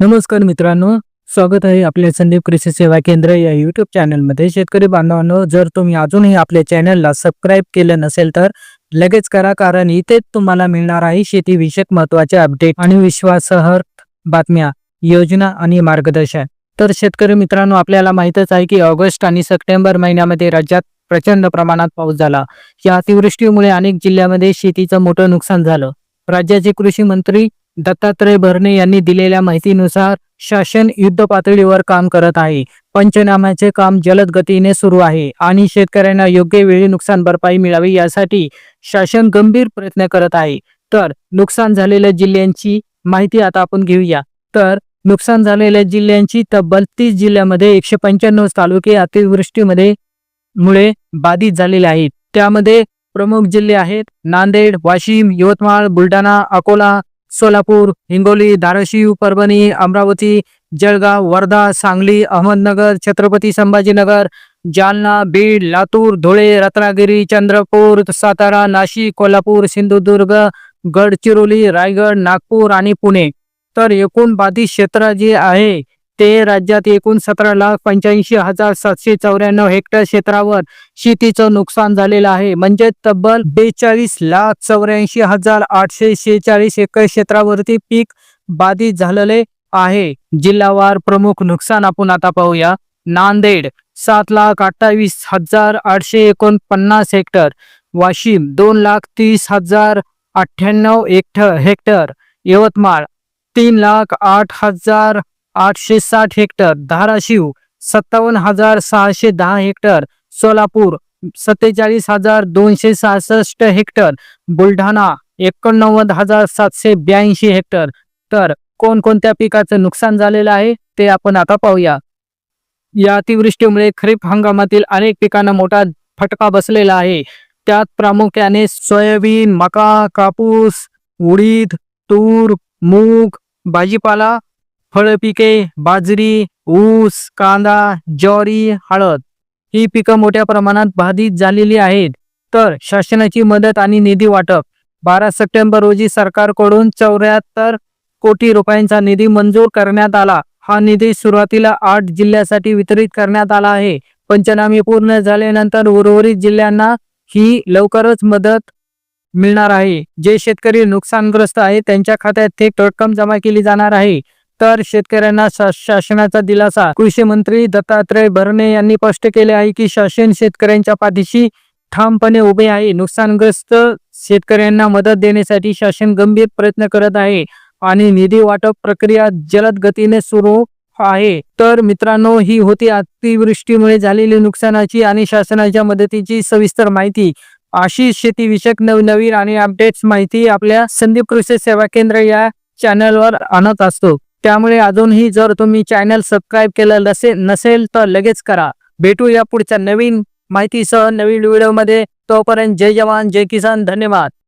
नमस्कार मित्रांनो स्वागत आहे आपल्या संदीप कृषी सेवा केंद्र या युट्यूब चॅनलमध्ये शेतकरी बांधवांनो जर तुम्ही अजूनही आपल्या चॅनलला सबस्क्राईब केलं नसेल तर लगेच करा कारण इथेच तुम्हाला मिळणार आहे शेतीविषयक महत्त्वाचे अपडेट आणि विश्वासार्ह बातम्या योजना आणि मार्गदर्शन. तर शेतकरी मित्रांनो आपल्याला माहितच आहे की ऑगस्ट आणि सप्टेंबर महिन्यामध्ये राज्यात प्रचंड प्रमाणात पाऊस झाला. या अतिवृष्टीमुळे अनेक जिल्ह्यामध्ये शेतीचं मोठं नुकसान झालं. राज्याचे कृषी मंत्री दत्तात्रय भरणे यांनी दिलेल्या माहितीनुसार शासन युद्ध पातळीवर काम करत आहे. पंचनाम्याचे काम जलद गतीने सुरू आहे आणि शेतकऱ्यांना योग्य वेळी नुकसान भरपाई मिळावी यासाठी शासन गंभीर प्रयत्न करत आहे. तर नुकसान झालेल्या जिल्ह्यांची माहिती आता आपण घेऊया. तर नुकसान झालेल्या जिल्ह्यांची तब्बल तीस जिल्ह्यामध्ये एकशे पंच्याण्णव तालुके अतिवृष्टीमध्ये मुळे बाधित झालेले आहेत. त्यामध्ये प्रमुख जिल्हे आहेत नांदेड वाशिम यवतमाळ बुलढाणा अकोला सोलापूर हिंगोली धाराशिव परभणी अमरावती जळगाव वर्धा सांगली अहमदनगर छत्रपती संभाजीनगर जालना बीड लातूर धुळे रत्नागिरी चंद्रपूर सातारा नाशिक कोल्हापूर सिंधुदुर्ग गडचिरोली रायगड नागपूर आणि पुणे. तर एकूण बाधित क्षेत्र जे आहे ते राज्यात एकूण सतरा लाख पंच्याऐंशी हजार सातशे चौऱ्याण्णव हेक्टर क्षेत्रावर शेतीचं नुकसान झालेलं आहे. म्हणजे तब्बल बेचाळीस लाख चौऱ्याऐंशी हजार आठशे शेहेचाळीस एकर क्षेत्रावरती पीक बाधित झालेले आहे. जिल्हावार प्रमुख नुकसान आपण आता पाहूया. नांदेड सात लाख अठ्ठावीस हजार आठशे एकोणपन्नास हेक्टर. वाशिम दोन लाख तीस हजार अठ्ठ्याण्णव हेक्ट हेक्टर. यवतमाळ तीन लाख आठ हजार आठशे साठ हेक्टर धाराशिव सत्तावन्न हजार सहाशे दहा हेक्टर सोलापूर सत्तेचाळीस हजार दोनशे सहासष्ट हेक्टर बुलढाणा एकोणनव्वद हजार सातशे ब्याऐंशी हेक्टर. तर कोणकोणत्या पिकाचं नुकसान झालेलं आहे ते आपण आता पाहूया. या अतिवृष्टीमुळे खरीप हंगामातील अनेक पिकांना मोठा फटका बसलेला आहे. त्यात प्रामुख्याने सोयाबीन मका कापूस उडीद तूर मूग भाजीपाला फळ पिके बाजरी ऊस कांदा ज्वारी हळद ही पिकं मोठ्या प्रमाणात बाधित झालेली आहेत. तर शासनाची मदत आणि निधी वाटप. बारा सप्टेंबर रोजी सरकारकडून चौऱ्याहत्तर कोटी रुपयांचा निधी मंजूर करण्यात आला. हा निधी सुरुवातीला आठ जिल्ह्यासाठी वितरित करण्यात आला आहे. पंचनामे पूर्ण झाल्यानंतर उर्वरित जिल्ह्यांना ही लवकरच मदत मिळणार आहे. जे शेतकरी नुकसानग्रस्त आहे त्यांच्या खात्यात थेट रक्कम जमा केली जाणार आहे. तर शेतकऱ्यांना शासनाचा दिलासा. कृषी मंत्री दत्तात्रय भरणे यांनी स्पष्ट केले आहे की शासन शेतकऱ्यांच्या पाठीशी ठामपणे उभे आहे. नुकसानग्रस्त शेतकऱ्यांना मदत देण्यासाठी शासन गंभीर प्रयत्न करत आहे आणि निधी वाटप प्रक्रिया जलद गतीने सुरू आहे. तर मित्रांनो ही होती अतिवृष्टीमुळे झालेली नुकसानाची आणि शासनाच्या मदतीची सविस्तर माहिती. अशी शेतीविषयक नवनवीन आणि अपडेट्स माहिती आपल्या संदीप कृषी सेवा केंद्र या चॅनलवर आणत असतो. त्यामुळे अजूनही जर तुम्ही चॅनल सबस्क्राईब केलं नसे नसेल तर लगेच करा. भेटू या पुढच्या नवीन माहितीसह नवीन व्हिडिओमध्ये तोपर्यंत जय जवान जय किसान धन्यवाद.